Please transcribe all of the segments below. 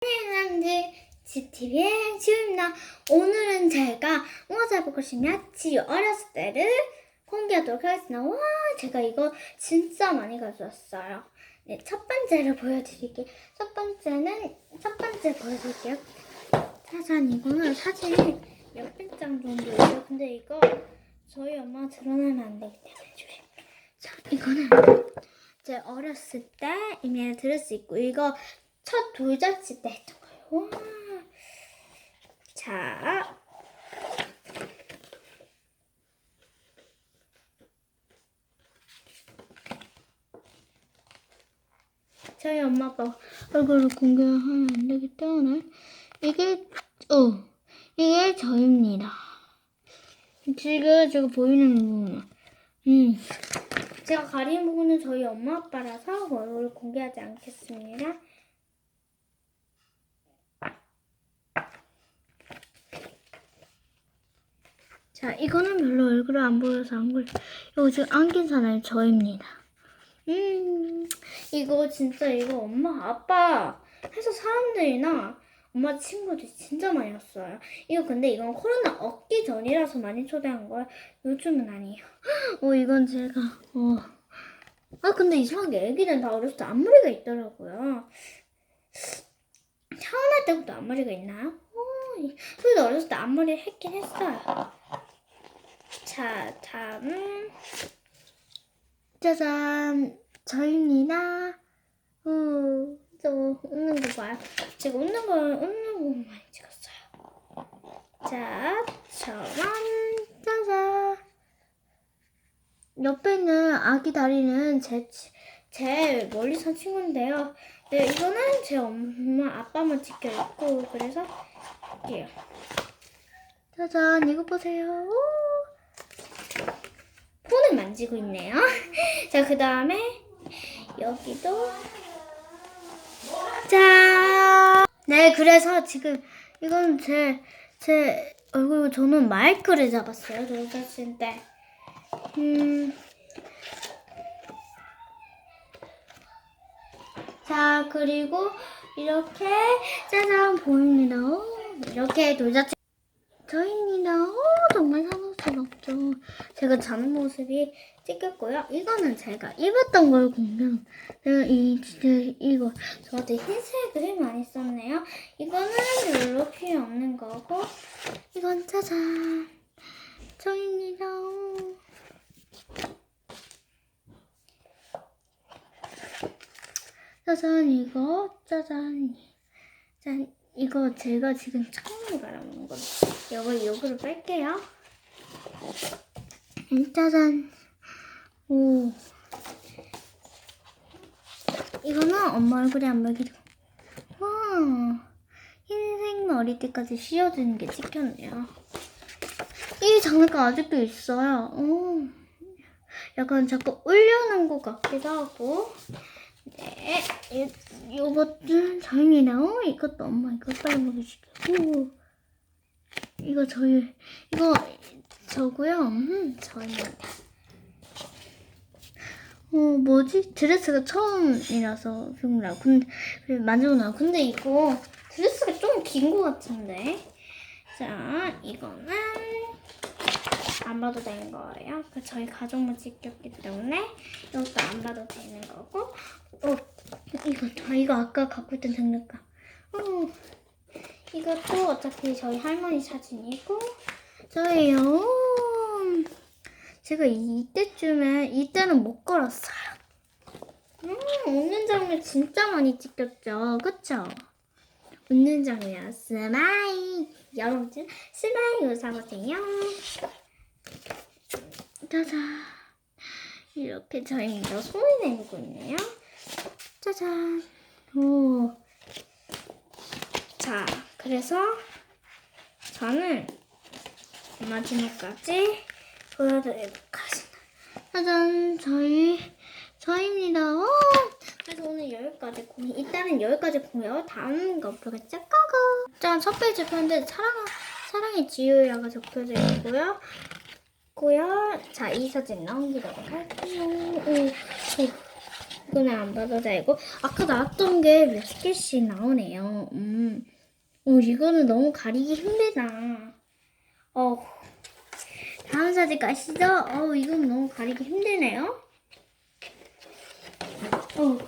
사람들 GTV의 지우입니다. 오늘은 제가 싶냐 지우 어렸을 때를 공개하도록 하겠습니다. 와 제가 이거 진짜 많이 가져왔어요. 네, 첫 번째로 보여드릴게요. 첫 번째는 첫 번째 보여드릴게요. 짜잔 이거는 사진이 몇백 장 정도 있어요. 근데 이거 저희 엄마 드러내면 안 되기 때문에 조심. 자 이거는 제 어렸을 때 이메일 들을 수 있고 이거 첫 돌잔치 때 했던 거예요. 와. 자. 저희 엄마 아빠 얼굴을 공개하면 안 되기 때문에 이게 어 이게 저입니다. 지금 제가 보이는 부분 음 제가 가리는 부분은 저희 엄마 아빠라서 얼굴을 공개하지 않겠습니다. 자, 이거는 별로 얼굴을 안 보여서 안 걸. 이거 지금 안긴 사람이 저입니다. 음, 이거 진짜 이거 엄마, 아빠 해서 사람들이나 엄마 친구들이 진짜 많이 왔어요. 이거 근데 이건 코로나 없기 전이라서 많이 초대한 거예요. 요즘은 아니에요. 어, 이건 제가, 어. 아, 근데 이상하게 애기는 다 어렸을 때 앞머리가 있더라고요. 태어날 때부터 앞머리가 있나요? 어, 이- 저희도 어렸을 때 앞머리 했긴 했어요. 자, 다음. 짜잔. 저입니다. 어, 저 웃는 거 봐요. 제가 웃는 거, 웃는 거 많이 찍었어요. 자, 저만, 짜잔. 옆에 있는 아기 다리는 제, 치- 제 멀리 산 친구인데요. 네, 이거는 제 엄마, 아빠만 찍혀 있고, 그래서 할게요. 짜잔, 이거 보세요. 오. 폰을 만지고 있네요. 자, 그 다음에 여기도 자, 네, 그래서 지금 이건 제, 제 얼굴 저는 마이크를 잡았어요. 돌잔치 때. 음. 자, 그리고 이렇게 짜잔 보입니다. 오, 이렇게 돌잔치 저입니다. 오, 정말 상 스럽죠. 제가 자는 모습이 찍혔고요. 이거는 제가 입었던 걸 공개한. 내가 이 이거 저한테 흰색을 많이 썼네요. 이거는 별로 필요 없는 거고, 이건 짜잔 저입니다. 짜잔 이거 짜잔 짠 이거 제가 지금 처음으로 바라보는 거예요. 이거 요거를 뺄게요. 음, 짜잔. 오. 이거는 엄마 얼굴에 안 먹이고. 와. 흰색 머리 때까지 씌워주는 게 찍혔네요. 이 장난감 아직도 있어요. 오. 약간 자꾸 울려는 것 같기도 하고. 네. 이, 요것도 저희입니다. 어, 이것도 엄마 이거 빨리 먹여주고. 이거 저희, 이거 저고요. 음, 저희입니다. 어, 뭐지? 드레스가 처음이라서 병라. 근데 만지고 나. 근데 이거 드레스가 좀 긴 것 같은데. 자, 이거는 안 봐도 되는 거예요. 그 저희 가족만 찍혔기 때문에 이것도 안 봐도 되는 거고. 어, 이것도 아, 이거 아까 갖고 있던 장난감. 어, 이것도 어차피 저희 할머니 사진이고 저예요. 제가 이때쯤에 이때는 못 걸었어요. 음, 웃는 장면 진짜 많이 찍혔죠, 그쵸? 웃는 장면 스마일 여러분들 스마일 웃어보세요. 짜잔 이렇게 저희가 손을 내밀고 있네요. 짜잔 오. 자, 그래서 저는 마지막까지 보여드리도록 하겠습니다. 짜잔, 저희, 저입니다. 오! 그래서 오늘 여기까지 공유, 이따는 여기까지 공유, 다음 거 보겠죠? 고고! 짠, 첫 페이지 펴는데 사랑, 사랑의 지유라가 적혀져 있고요. 고요. 자, 이 사진 넘기도록 할게요. 오, 오. 이거는 안 봐도 되고 아까 나왔던 게 몇 개씩 나오네요. 음, 어 이거는 너무 가리기 힘들다. 어, 다음 사진 가시죠. 어, 이건 너무 가리기 힘드네요. 어,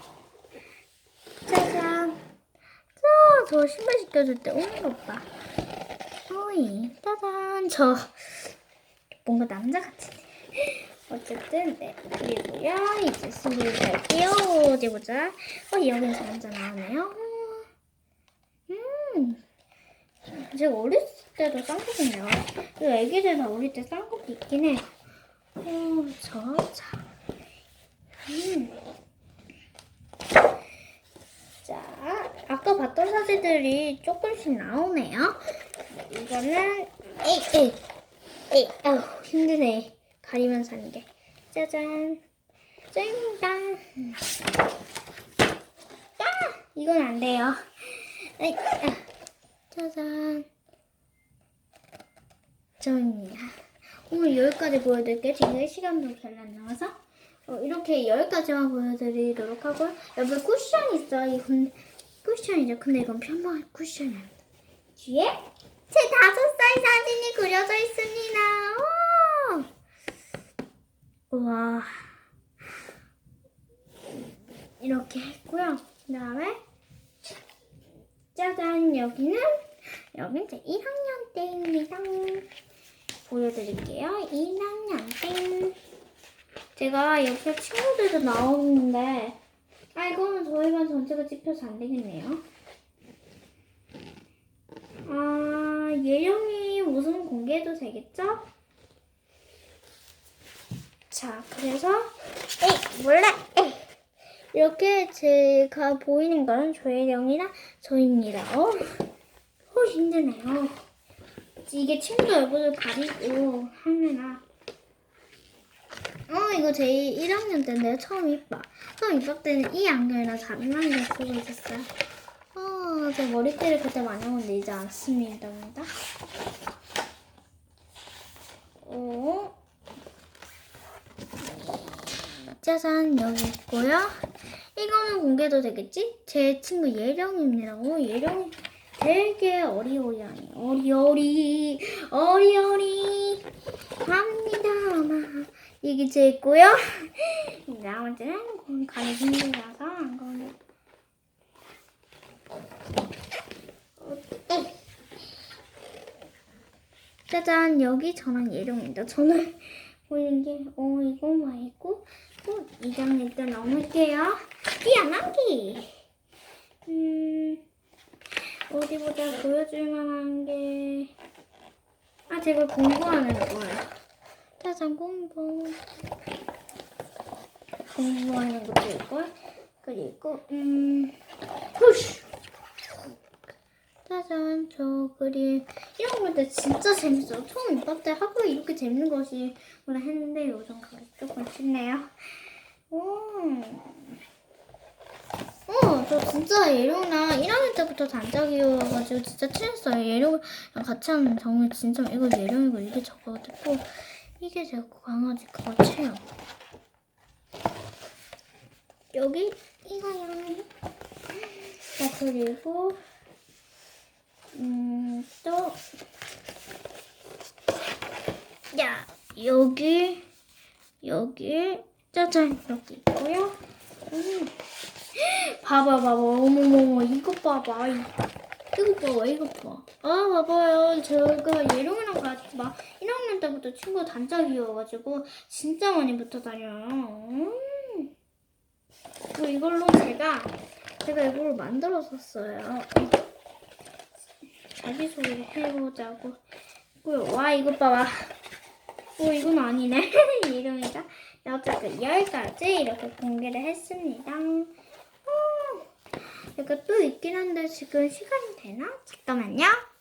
짜잔. 자, 저 신발 시켜줄 때 오늘 오빠. 어이, 짜잔. 저 뭔가 남자 같은데. 어쨌든 네 그리고요 이제 스리를 갈게요 어디 보자 어 여기서 먼저 나오네요 음 제가 어렸을 때도 쌍꺼풀이네요. 그 애기들 다 어릴 때 쌍꺼풀 있긴 해. 어, 저 자. 음. 자 아까 봤던 사진들이 조금씩 나오네요. 이거는 에이 에이 에이 아우 힘드네. 가리면서 하는 게. 짜잔. 짠짠. 아 이건 안 돼요. 에이, 아, 짜잔 저입니다 오늘 여기까지 보여드릴게요. 지금 시간도 별로 안 남아서. 어, 이렇게 여기까지만 보여드리도록 하고요. 옆에 쿠션 있어요. 이건 쿠션이죠. 근데 이건 평범한 쿠션이 아닙니다 뒤에 제 다섯 살 사진이 그려져 있습니다. 와. 우와. 이렇게 했고요. 그 다음에 짜잔. 여기는 여긴 제 1학년 때입니다 보여드릴게요 1학년 때 제가 옆에 친구들도 나오는데 아 이거는 저희 반 전체가 찍혀서 안 되겠네요 아 예령이 무슨 공개해도 되겠죠? 자, 그래서 에이 몰라 에이 이렇게 제가 보이는 건 조혜령이랑 저입니다. 어, 어 힘드네요. 이게 친구 얼굴을 가리고 하느라. 어, 이거 제 1학년 때인데요. 처음 입학. 처음 입학 때는 이 안경이랑 다른 안경 쓰고 있었어요. 어, 제 머리띠를 그때 많이 했는데 이제 안 씁니다. 어, 짜잔 여기 있고요. 이거는 공개도 되겠지? 제 친구 예령입니다. 오 예령 되게 어리어리하네. 어리어리 어리어리 합니다. 아마 이게 제 있고요. 나머지는 건 가기 힘들어서 안 거는. 짜잔 여기 저랑 예령입니다. 저는 보이는 게, 어, 이거 말고, 또 2학년 때 넘을게요. 뛰어넘기! 음, 어디 보자, 보여줄 만한 게, 아, 제가 공부하는 거예요. 짜잔, 공부. 공부하는 것도 있고, 그리고, 음, 푸쉬! 짜잔, 저 그림. 이런 거때 진짜 재밌어요. 처음 입학 때 하고 이렇게 재밌는 것이 뭐라 했는데 요즘 조금 쉽네요. 오. 어, 저 진짜 예령이랑 1학년 때부터 단짝이어가지고 진짜 친했어요. 예령이랑 같이 하는 정말 진짜 이거 예령이고 이게 저거고 이게 제 강아지 그거 체요. 여기 이거 예령이. 자 그리고 음, 또, 야, 여기, 여기, 짜잔, 여기 있고요. 음. 봐봐, 봐봐. 어머머머, 이거 봐봐. 이- 이거 봐봐, 이거 봐. 아, 봐봐요. 제가 예령이랑 같이 막 1학년 때부터 친구 단짝이어가지고 진짜 많이 붙어 다녀요. 음. 그리고 이걸로 제가, 제가 이걸 만들었었어요. 자기소개를 해보자고. 어, 와, 이것 봐봐. 어, 이건 아니네. 이름이다. 어쨌든 여기까지 이렇게 공개를 했습니다. 어, 이거 또 있긴 한데 지금 시간이 되나? 잠깐만요.